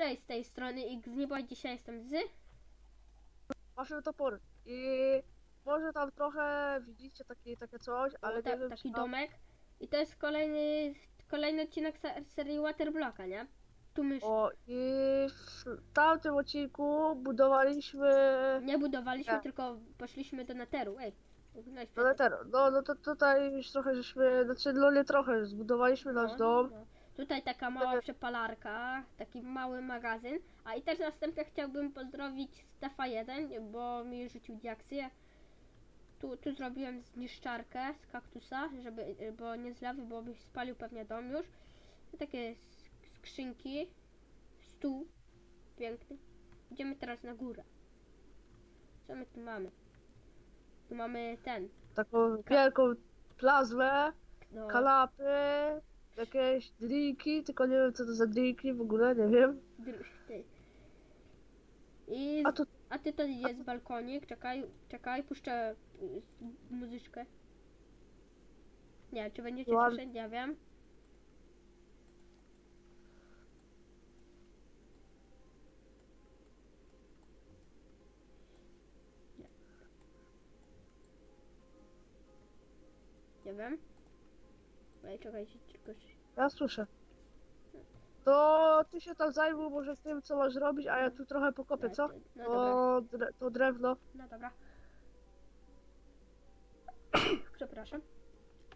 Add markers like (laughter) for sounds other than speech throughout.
Cześć, z tej strony Xnibo, dzisiaj jestem z... Wasze topory. I może tam trochę widzicie taki, takie coś, ale ta, nie wiem, taki czy tam- domek. I to jest kolejny, kolejny odcinek se- serii Waterblocka, nie? Tu mysz O, i w tamtym odcinku budowaliśmy nie budowaliśmy, tak. tylko poszliśmy do Netheru. Ej, do Netheru. No, no to tutaj już trochę żeśmy, znaczy no nie trochę, zbudowaliśmy nasz no, dom. no. Tutaj taka mała przepalarka, taki mały magazyn. A i też następnie chciałbym pozdrowić Stefa 1, bo mi rzucił diaksję. Tu, tu zrobiłem zniszczarkę z kaktusa, żeby, bo nie z lawy, bo byś spalił pewnie dom już. Takie skrzynki, stół piękny. Idziemy teraz na górę. Co my tu mamy? Tu mamy ten, Taką wielką plazmę, no, kanapy, jakieś drinki, tylko nie wiem co to za drinki w ogóle, nie wiem. I A tu A ty to jest balkonik, czekaj, czekaj, puszczę y, muzyczkę. Nie, czy będziecie Ładnie. słyszeć, nie wiem. Nie. Nie wiem. Ej, czekajcie, tylko... się- Ja słyszę. To ty się tam zajmuj może tym, co masz robić, a ja tu trochę pokopię, co? No dobra. To, dre, to drewno. No dobra. (clears throat) Przepraszam.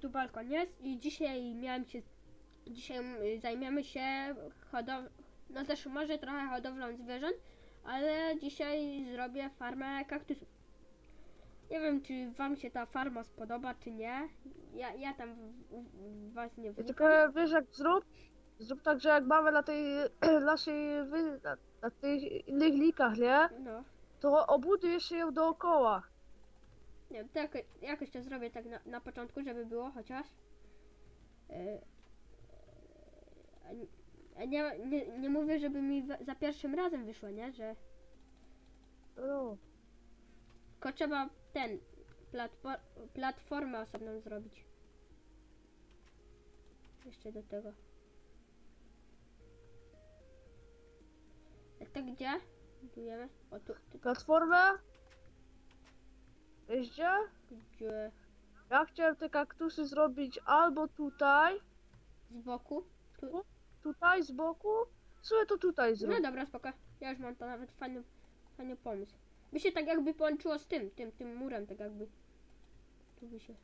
Tu balkon jest i dzisiaj miałem się. Dzisiaj y, zajmiemy się hodowlą. No też może trochę hodowlą zwierząt, ale dzisiaj zrobię farmę kaktusów. Nie wiem, czy wam się ta farma spodoba, czy nie. Ja, ja tam w, w, w was nie I wnikam. tylko wiesz jak zrób? Zrób tak, że jak mamy na tej (clears throat) naszej wy, na, na tych innych likach, nie? No. To obudujesz się ją dookoła. Nie wiem, to jako, jakoś to zrobię tak na, na początku, żeby było chociaż. Nie- a nie, nie, nie mówię, żeby mi za- za pierwszym razem wyszło, nie? Że No. Tylko trzeba ten platfor, platformę osobną zrobić. Jeszcze do tego. A to gdzie? Budujemy? O tu, tu Platformę? Wiesz gdzie? gdzie? Ja chciałem te kaktusy zrobić albo tutaj, Z boku? Tu. tutaj z boku. Sobie to tutaj zrób. No dobra, spoko. Ja już mam to nawet fajny, fajny pomysł. By się tak jakby połączyło z tym, tym, tym murem, tak jakby. Tu by się...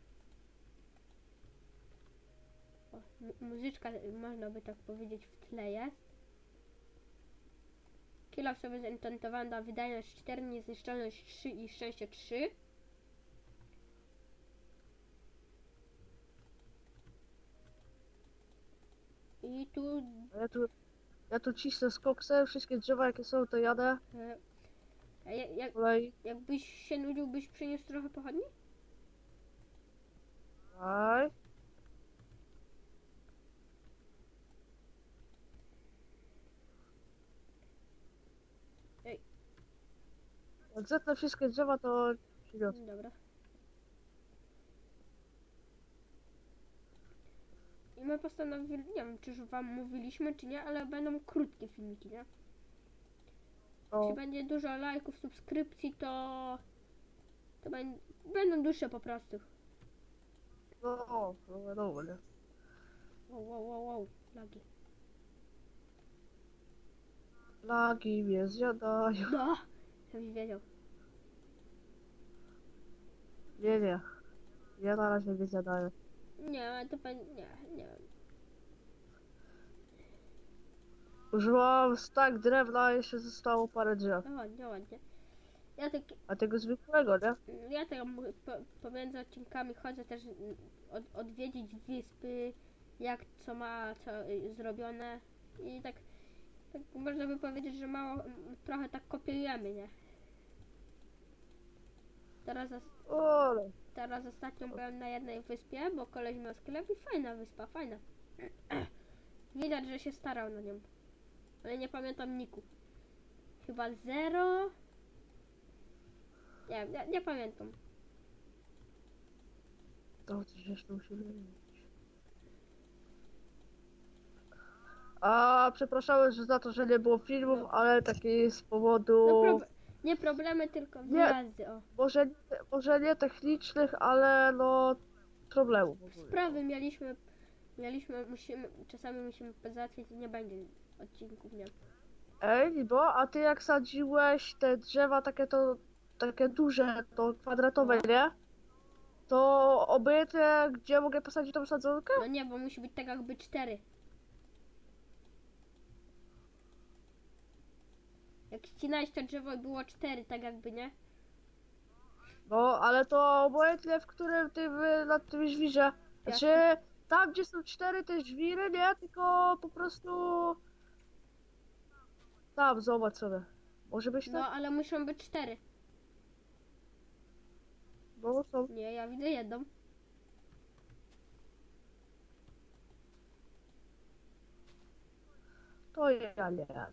O, mu- muzyczka, można by tak powiedzieć, w tle jest. Kilo sobie zenchantowałem na wydajność 4, niezniszczalność 3 i szczęście 3. I tu Ja tu, ja tu cisnę z koksem, wszystkie drzewa jakie są to jadę. e, a ja- jak, Kolej. Jakbyś się nudził, byś przyniósł trochę pochodni? Aj. Ej. Jak zetnę wszystkie drzewa, to przyniosę. Dobra. I my postanowili, nie wiem, czy już wam mówiliśmy, czy nie, ale będą krótkie filmiki, nie? O, Jeśli będzie dużo lajków, subskrypcji, to... To będą, będą dłuższe po prostu. no, no wiadomo, nie? Wow, wow, wow, wow, lagi. Lagi mnie zjadają. No! Żebyś wiedział. Nie, nie. Ja na razie nie zjadaję. Nie, to będzie, nie, nie wiem. Użyłam stak drewna, jeszcze zostało parę drzew. No ładnie, ładnie. Ja tak, A tego zwykłego, nie? Ja tak po, pomiędzy odcinkami chodzę też mm, od, odwiedzić wyspy, jak co ma co y, zrobione i tak, tak można by powiedzieć, że mało, m, trochę tak kopiujemy, nie? Teraz, os- Ole. teraz ostatnio byłem na jednej wyspie, bo koleś miał sklep i fajna wyspa, fajna. (clears throat) Widać, że się starał na nią. Ale nie pamiętam niku. Chyba zero. Nie, nie, nie pamiętam. To coś jeszcze musimy mieć. A przepraszam że za to, że nie było filmów, ale taki z powodu, No prob- nie problemy, tylko wjazdy, o. może, może nie technicznych, ale no problemów. Sprawy mieliśmy, mieliśmy, musimy, czasami musimy załatwić i nie będzie odcinków, nie. Ej, Libo, a ty jak sadziłeś te drzewa takie to, takie duże, to kwadratowe, nie? To obojętnie, gdzie mogę posadzić tą sadzonkę? No nie, bo musi być tak jakby cztery. Jak ścinałeś to drzewo było cztery, tak jakby, nie? No, ale to obojętnie w którym ty na tym żwirze. Znaczy, tam gdzie są cztery te żwiry, nie? Tylko po prostu... Tam, zobacz sobie. Może być No, tak? ale muszą być cztery. No, są. Nie, ja widzę jedną. To ja nie wiem.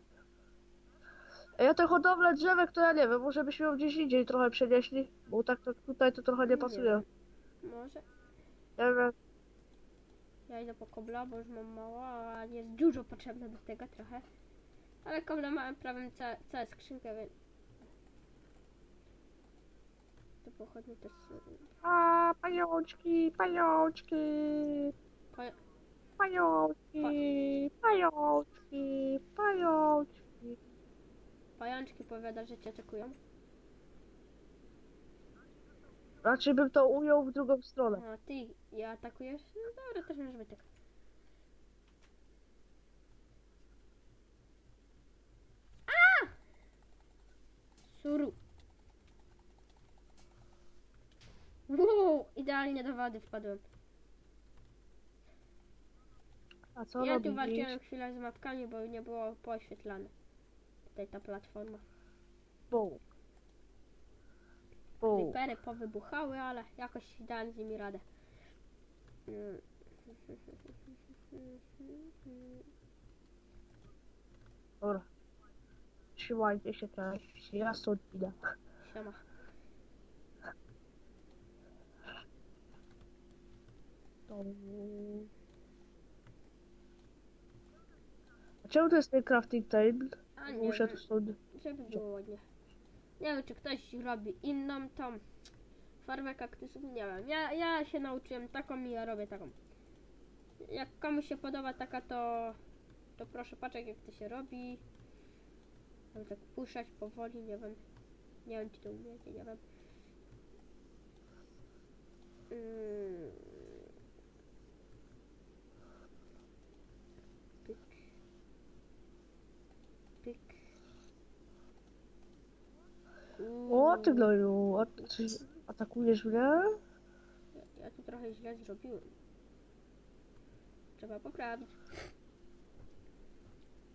Ja tę hodowlę drzewek to ja nie wiem, może byśmy ją gdzieś indziej trochę przenieśli, bo tak to tutaj to trochę nie pasuje. Może. Nie wiem. Ja idę po kobla, bo już mam mało, a jest dużo potrzebne do tego trochę. Ale kobla mamy prawie ca całą skrzynkę, więc... To pochodnie też... A, pajączki, pajączki, Pa- pajączki, pajączki, pajączki. pajączki powiada, że cię atakują. Raczej bym to ujął w drugą stronę. A ty je atakujesz? No dobra, też może być tak. Suru. Wow, idealnie do wody wpadłem. A co ja tu robisz? walczyłem chwilę z mapkami, bo nie było poświetlane. Tutaj ta platforma. Bóg. Bóg. Creepery powybuchały, ale jakoś dałem z nimi radę. Mm. Dobra. Trzymajcie się teraz. Ja stąd idę. Siema. To... A czemu to jest ten crafting table? A nie Muszę wiem. tu stąd... Żeby było ładnie. Nie wiem, czy ktoś robi inną tą farmę kaktusów, nie wiem. Ja, ja się nauczyłem taką i ja robię taką. Jak komuś się podoba taka, to, to proszę patrzeć jak to się robi. Żeby tak puszczać powoli, nie wiem. Nie wiem, czy to umiecie, nie wiem. Mm. Pyk. Pyk. O, ty Uuu, gnoju, a ty atakujesz mnie? Ja, ja tu trochę źle zrobiłem. Trzeba poprawić.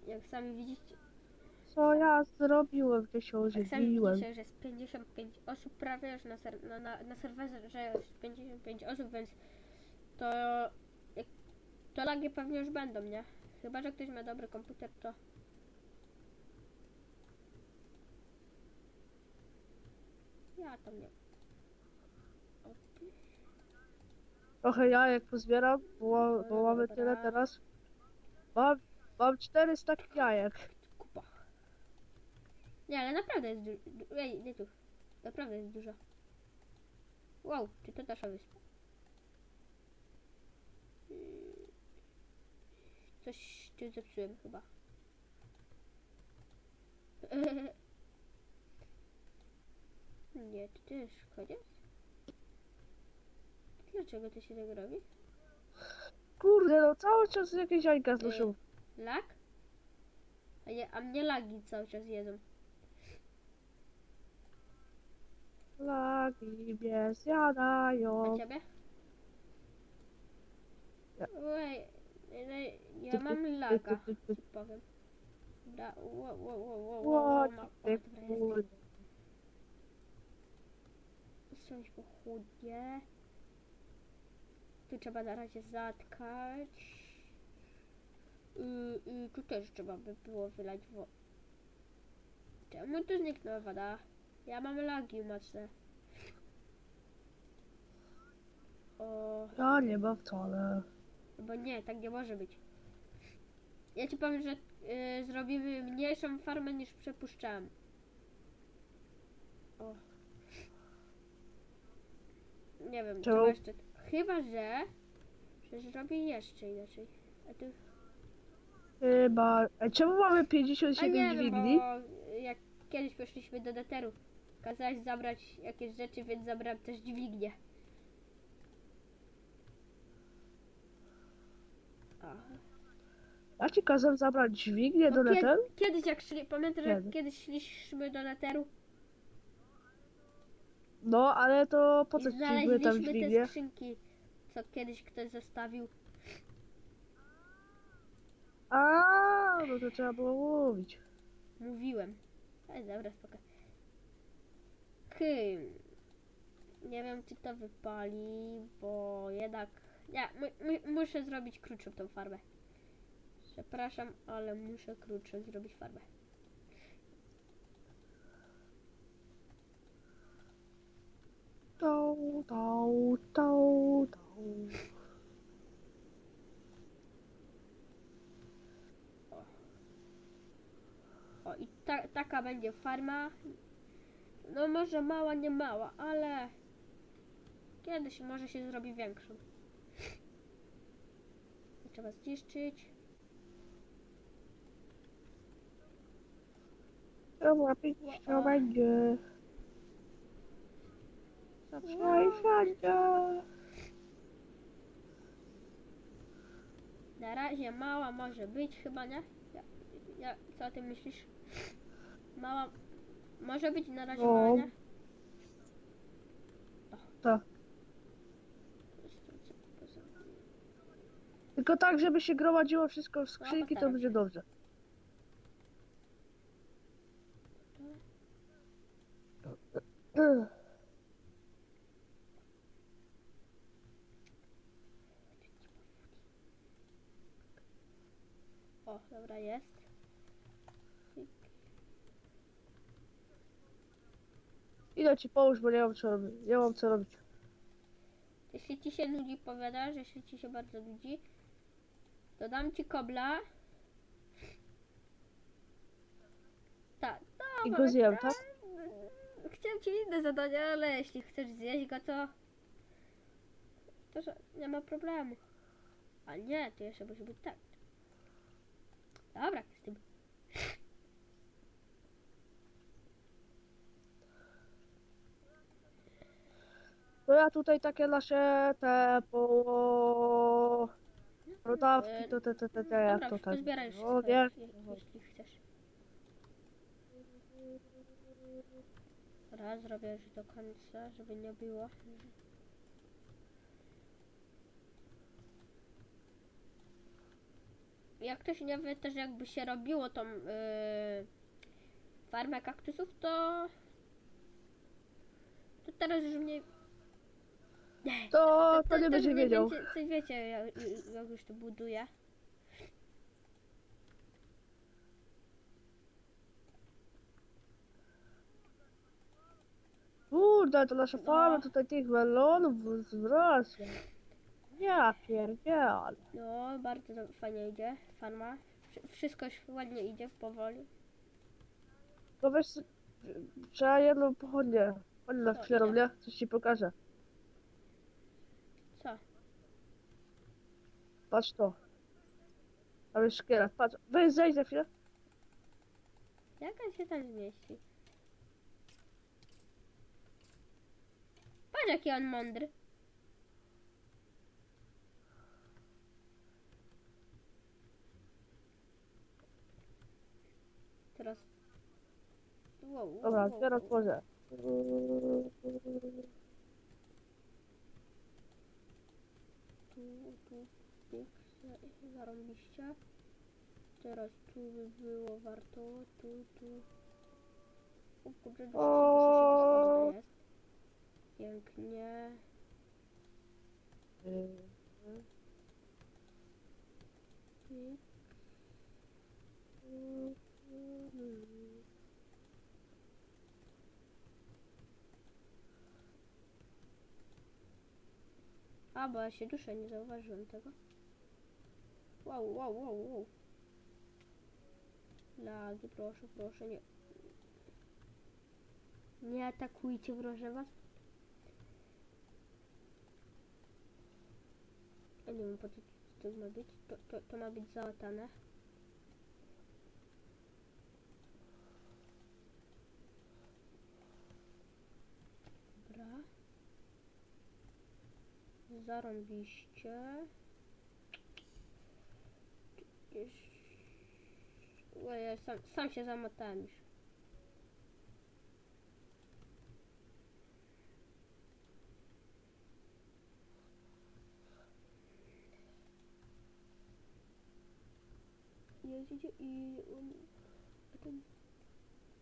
Jak sami widzicie, Co ja zrobiłem, gdzie się jak sami ożywiłem? widzicie, że jest 55 osób prawie już na, ser, na, na, na serwerze, że jest 55 osób, więc to jak, to lagi pewnie już będą, nie? Chyba, że ktoś ma dobry komputer, to ja tam nie. Trochę jajek pozbieram, bo, bo mamy tyle teraz. Mam, mam 400 jajek. Nie, ale naprawdę jest dużo. Ej, nie tu. Naprawdę jest dużo. Wow, czy to nasza wyspa? Mm. Coś tu zepsułem chyba. (laughs) Nie, to też koniec? Dlaczego to się tak robi? Kurde, no cały czas jakieś jajka znoszą. Lag? A, nie, a mnie lagi cały czas jedzą. Lagi mnie A zjadają. ciebie? Ja. Oj, ej, ja Ty, mam laga, ci powiem. Da, wo, wo, wo, wo, wo, wo. Coś pochudnie. Tu trzeba na razie zatkać. I, I tu też trzeba by było wylać wodę. Czemu tu zniknęła woda? Ja mam lagi mocne. O, Ja nie mam wcale. bo nie, tak nie może być. Ja ci powiem, że y, zrobimy mniejszą farmę niż przepuszczałem. O. Nie wiem, Czemu? jeszcze... Chyba, że... Że zrobię jeszcze inaczej. A tu... Chyba... Ej, czemu mamy A 57 nie dźwigni? bo jak kiedyś poszliśmy do Netheru, kazałeś zabrać jakieś rzeczy, więc zabrałem też dźwignię. Aha. Ja ci kazałem zabrać dźwignię do No kiedy- netheru? Kiedyś jak szli, pamiętasz jak Kiedy? kiedyś szliśmy do Netheru No, ale to po co i ci były tam znaleźliśmy dźwignie? te skrzynki, co kiedyś ktoś zostawił. A, no to trzeba było mówić. Mówiłem. Ale dobra, spoko. Hmm. Nie wiem, czy to wypali, bo jednak... Mu, muszę zrobić krótszą tą farmę. Przepraszam, ale muszę krótszą zrobić farmę. Tą, tą, tą, tą. O, i ta, taka będzie farma. No może mała, nie mała, ale... Kiedyś może się zrobi większą. Trzeba zniszczyć. Pić, to będzie. I wszędzie. Na razie mała może być, chyba nie? Ja, ja, co o tym myślisz? Mała. Może być na razie No. nie? Tak. Tylko tak, żeby się gromadziło wszystko w skrzynki, to postaram będzie dobrze. O, dobra, jest. Idę ci połóż, bo nie mam co robić. Nie mam co robić. Jeśli ci się nudzi, powiadasz, jeśli ci się bardzo nudzi, to dam ci kobla. Tak, I dobra, go zjem, tak? Chciałem ci inne zadania, ale jeśli chcesz zjeść go, to... To że nie ma problemu. A nie, to jeszcze musi być tak. Dobra, z tym. To ja tutaj takie nasze te po... Rodawki, to te, te, te, te, jak to tak. pozbieraj No wszystko, jeśli, chcesz. Raz zrobię już do końca, żeby nie było. Jak ktoś nie wie też jakby się robiło tą yy, farmę kaktusów, to to teraz już mnie to, to to- nie to będzie wiedział. więcej Coś wiecie, jak, jak już to buduje. Kurde, to nasza No. farma tutaj tych melonów wzrosła. Ja pierdzielę. No, bardzo fajnie idzie farma. Wszy- Wszystko ładnie idzie, powoli. To wiesz, trzeba jedną pochodnię. Chodź na No, chwilę, nie? Coś ci pokażę. Co? Patrz to. Jest szkielet, patrz. Weź, zejdź za chwilę. Jak on się tam zmieści? Patrz jaki on mądry. Teraz... Wow, wow, Dobra, wow, teraz wow. tworzę. Tu, tu, zarąbiście. Teraz tu by było warto, tu, tu. O dużo się jest. Pięknie. A, bo ja się duszę, nie zauważyłem tego. Wow, wow, wow, wow. Lagi, proszę, proszę, nie. Nie atakujcie, proszę was. Ja nie wiem po co to ma być. To, to, to ma być załatane. Dobra. Zarąbiście. Ojej, sam, sam się zamotałem już. Jedziecie i on...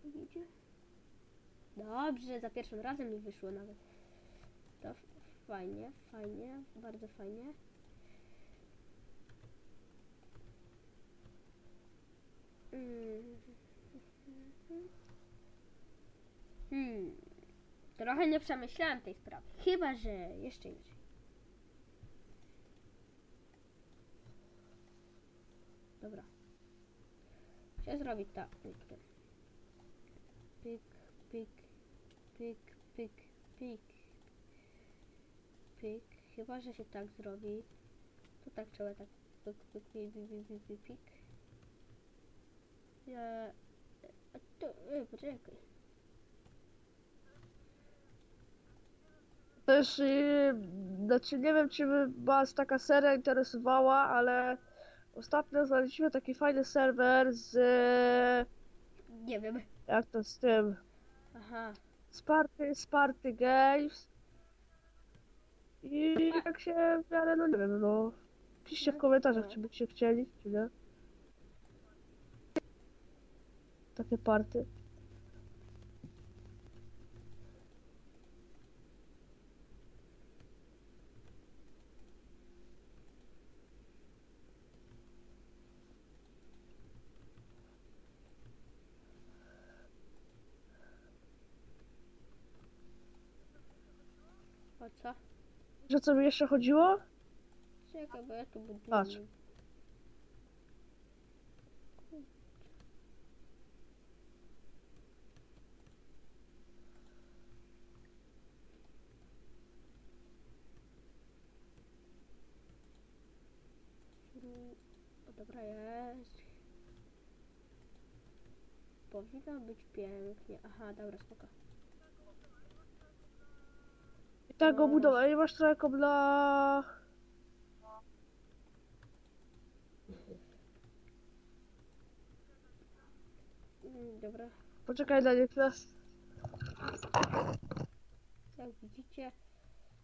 Idzie? Dobrze, za pierwszym razem mi wyszło nawet. To fajnie, fajnie, bardzo fajnie. Hmm. Trochę nie przemyślałem tej sprawy. Chyba, że jeszcze inaczej. Dobra. Chcę zrobić tak. Pyk, pyk, pyk, pyk, pyk. Pyk. Chyba, że się tak zrobi. To tak trzeba tak. Pyk, pyk, pyk, pyk, pyk, pyk. Ja... To... E, poczekaj. Też, yy, znaczy nie wiem, czy by was taka seria interesowała, ale ostatnio znaleźliśmy taki fajny serwer z, Nie wiem. jak to z tym, Aha. Sparty, Sparty Games. I jak się w miarę, no nie wiem, no, piszcie w komentarzach, czy byście chcieli, czy nie. Takie party. O co? Że co mi jeszcze chodziło? Czekaj, bo ja tu buduję. Patrz. Mm, O, dobra jest. Powinno być pięknie. Aha, dobra, spoko. I tak go No. I masz trochę kobla. Mm, Dobra, Poczekaj na nie chwilę. jak widzicie,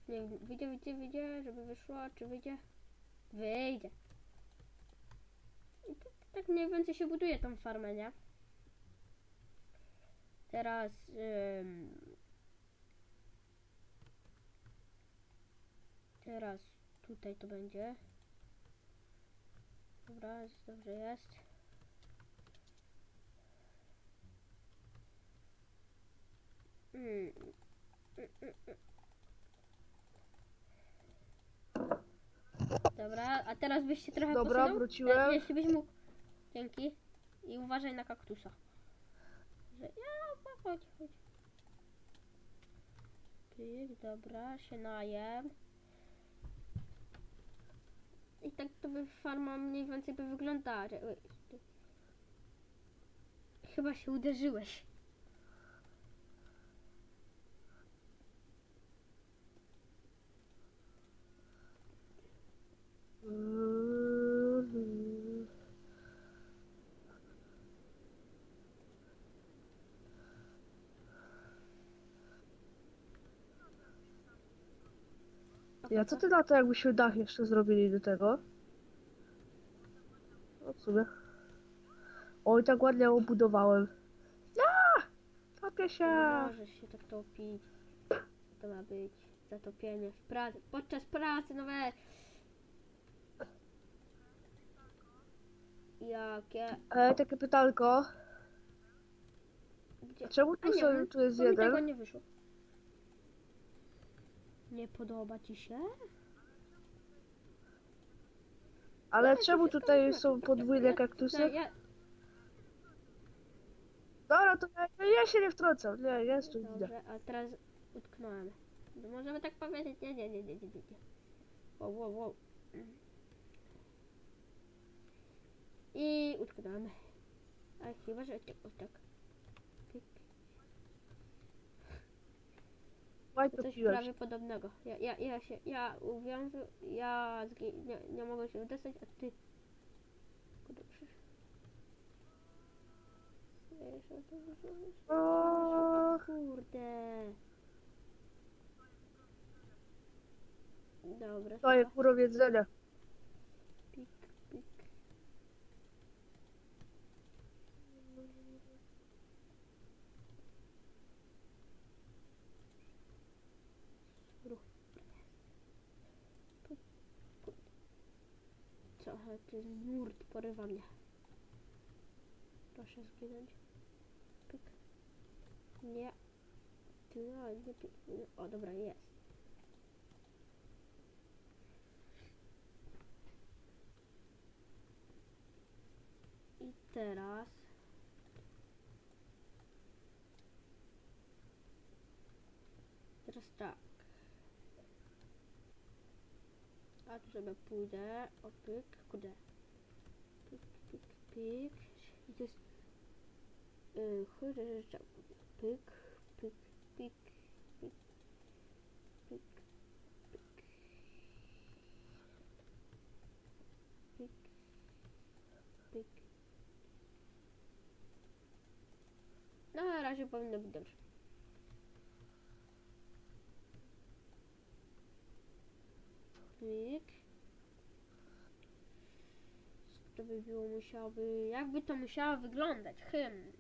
nie wyjdzie, wyjdzie, wyjdzie, żeby wyszło, czy wyjdzie? Wyjdzie. I tak, tak mniej więcej się buduje tą farmę, nie? Teraz ym, teraz tutaj to będzie. Dobra, jest, dobrze jest. Mm. Mm, mm, mm. Dobra, a teraz byś się trochę Dobra, posunął? wróciłem. E, jeśli byś mógł. Dzięki. I uważaj na kaktusa. Ja, chodź, chodź. Pyk, dobra, się najem. I tak to by farma mniej więcej by wyglądała. Chyba się uderzyłeś. Ja co ty na to, jakbyśmy dach jeszcze zrobili do tego? No w sumie. Oj, tak ładnie obudowałem. Ja! Topię się! Możesz się tak topić. To ma być zatopienie w pracy. Podczas pracy, no weź. Jakie? E, takie pytanko. Gdzie? Czemu A tu, nie są, tu jest mi tego jeden? nie wyszło. Nie podoba ci się? Ale Ja, czemu tutaj wygląda. są podwójne Ja- kaktusy? No, ja... Dobra, to ja, ja się nie wtrącam. Nie, jest tu idę. Dobrze, a teraz utknąłem. No możemy tak powiedzieć? Nie, nie, nie, nie, nie, nie. nie. Wow, wow, wow. I utknąłem. A chyba, że tak, o tak. Pyk. Łaj Coś topiłeś. prawie podobnego. Ja, ja, ja się, ja uwiążę, ja zgi- nie, nie mogę się wydostać, a ty... Kurde, przecież... Wiesz, to Kurde. Dobra. to jest spoko. puro jedzenia. Pik, pik. Ruch. Pik, kurde. Jest nurt, porywa mnie. Proszę zginąć. Pik. Nie. No, nie pik. O, dobra, jest. I teraz. Teraz tak. A tu sobie pójdę. O pyk, kurde. Pyk, pyk, pyk. I to jest. Yy, kurde, że Pyk, pyk, pyk, pyk, pyk, pyk. Pyk, pyk. No, na razie powinno być dobrze. Pyk. Co to by było musiałoby... Jakby to musiało wyglądać? Hym.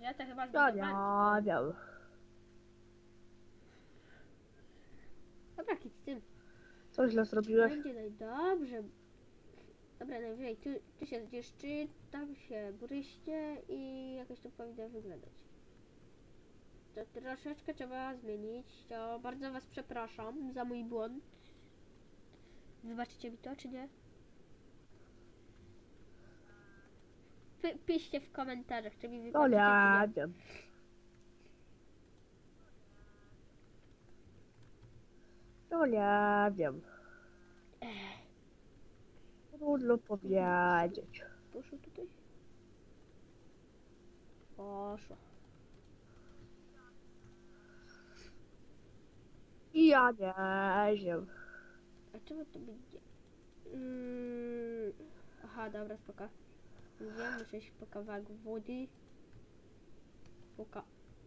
Ja to chyba zbudowałem. nie wiem. Dobra, kit z tym. Co źle zrobiłeś? Będzie najdobrze. Dobra, najwyżej tu, tu się zdzieszczy, tam się bryśnie i jakoś to powinno wyglądać. To troszeczkę trzeba zmienić. To bardzo was przepraszam za mój błąd. Wybaczycie mi to, czy nie? Py, piszcie w komentarzach, czy mi wybaczycie, nie czy nie. nie wiem. Trudno powiedzieć. Poszło tutaj? Poszło. I ja nie wiem. A czemu to będzie? Mm, aha, dobra, spoko. Wiem, muszę iść po kawałek wody. Poka...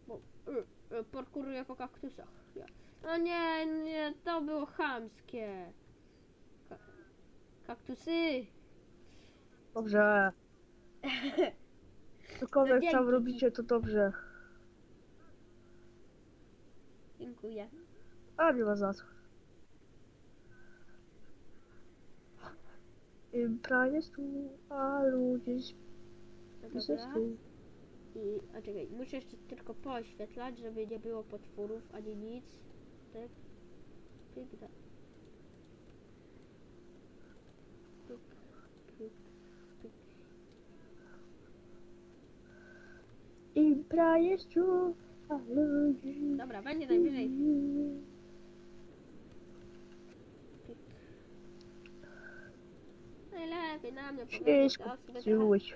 Bo, y, y, parkuruję po kaktusach. Ja. No nie, nie, to było chamskie. Ka kaktusy! Dobrze. (laughs) Cokolwiek No tam robicie, to dobrze. Dziękuję. A nie ma za co. Impra jest tu, a ludzie jest dobra. tu. I, a czekaj, muszę jeszcze tylko poświetlać, żeby nie było potworów ani nic. Tak. Pyk, da. Pyk, pyk, pyk. Impra jest tu, a ludzie... Dobra, będzie. Pyk. Najlepiej na mnie Wszystko zepsułeś.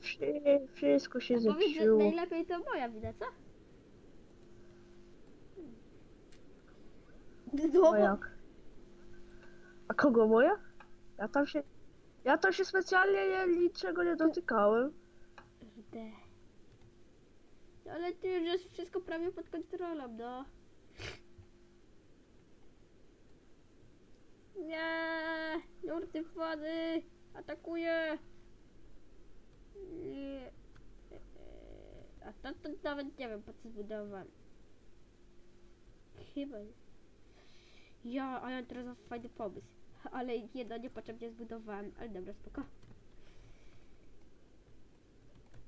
Wszy- Wszystko się A powiedz, że zepsuło. najlepiej to moja wina, co? No jak? A kogo moja? Ja tam się... Ja tam się specjalnie nie- niczego nie dotykałem. No ale ty już jest wszystko prawie pod kontrolą, no. Nie, nurty wody, atakuję. Nie. A to, to nawet nie wiem po co zbudowałem. Chyba. nie. Ja, a ja teraz mam fajny pomysł. Ale jedno niepotrzebnie zbudowałem, ale dobra, spoko.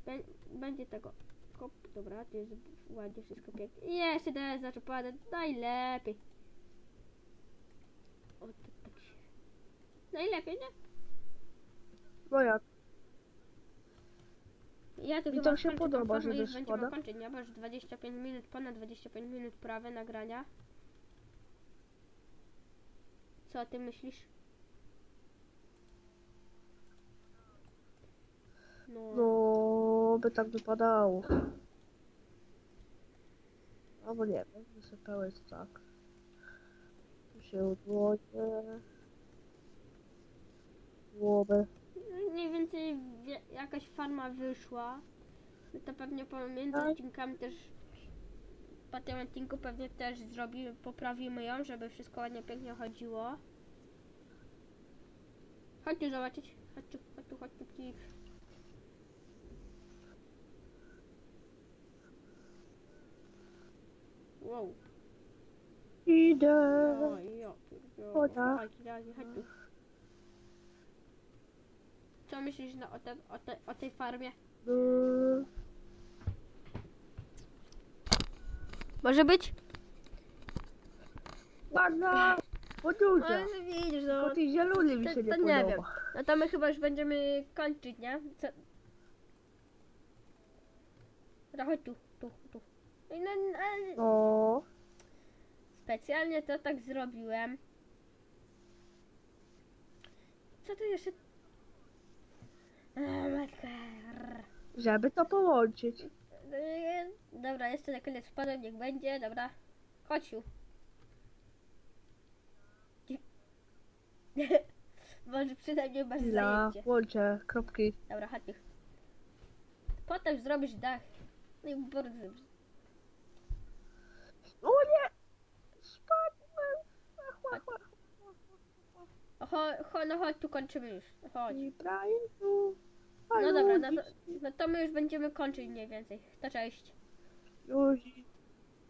Bę- Będzie tego. Kop, dobra, tu jest ładnie wszystko pięknie. Jeszcze to jest zaczepane najlepiej. Najlepiej, nie? No jak? Ja to chyba to się podoba, że i już będziemy kończyć, nie? Bo już 25 minut, ponad 25 minut prawe nagrania. Co o tym myślisz? No, No, by tak wypadało. Albo nie wiem, wysypałeś tak. Tu się odłożę. Głowę. mniej więcej jakaś farma wyszła. To pewnie pomiędzy Tak. odcinkami też po tym odcinku pewnie też zrobimy, poprawimy ją, żeby wszystko ładnie, pięknie chodziło. Chodź tu zobaczyć. Chodź tu, chodź tu, chodź tu. Wow. Idę. O, chodź, chodź tu. Co myślisz na, o, te, o, te, o tej farmie? Mm, Może być? Ładna. Podudzia. Ale no widzisz, no. Tylko tej zielony mi to- się nie to nie podoba. wiem. No to my chyba już będziemy kończyć, nie? Co? No chodź tu, tu, tu. No, no, ale No. specjalnie to tak zrobiłem. Co tu jeszcze? Żeby to połączyć. Yy, Dobra, jeszcze na koniec wpadłem, niech będzie, dobra. Chodź. (laughs) Może przynajmniej masz Chwila. zajęcie. Łączę kropki. Dobra, chodź. Potem zrobisz dach. No i bardzo dobrze. O nie! Spadłem. Ach, ach, ach. Cho, cho, no chodź, tu kończymy już. Chodź. I Brian No dobra, no to, no to my już będziemy kończyć mniej więcej. To cześć.